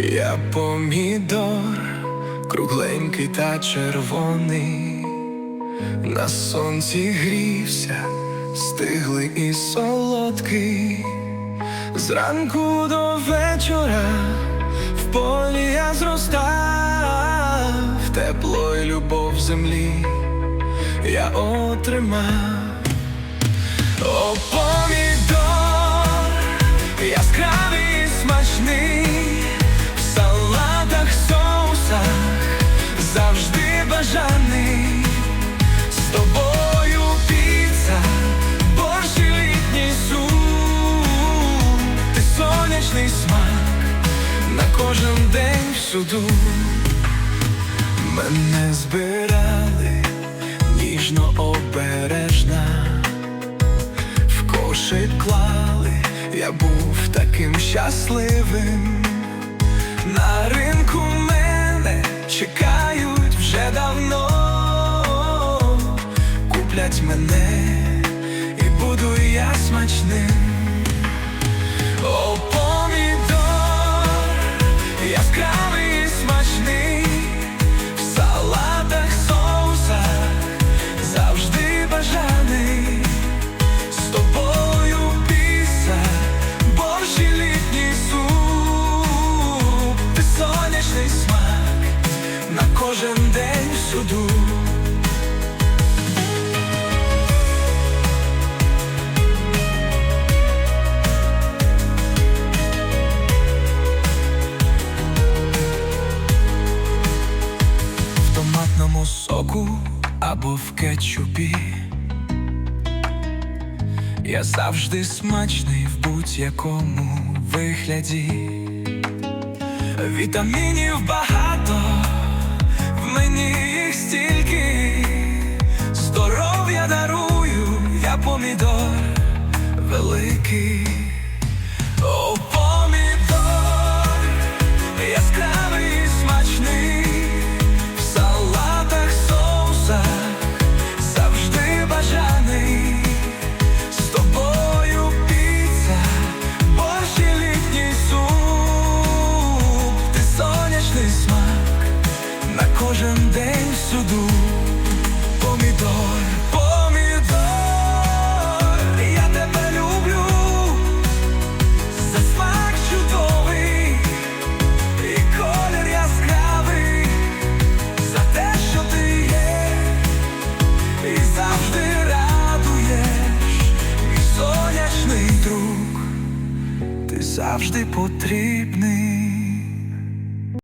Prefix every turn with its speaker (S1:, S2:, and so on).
S1: Я помідор, кругленький та червоний, на сонці грівся, стиглий і солодкий, зранку до вечора в полі я зростав, тепло й любов землі я отримав. Сонячний смак на кожен день всюду. Мене збирали ніжно обережна в кошик клали, я був таким щасливим. На ринку мене чекають вже давно, куплять мене і буду я смачним. Сонячний смак на кожен день всюду. В томатному соку або в кетчупі. Я завжди смачний в будь-якому вигляді. Вітамінів багато, в мені їх стільки, здоров'я дарую, я помідор великий. Кожен день всюду. Помідор, помідор, я тебе люблю, за смак чудовий і колір яскравий, за те, що ти є і завжди радуєш, мій сонячний друг, ти завжди потрібний.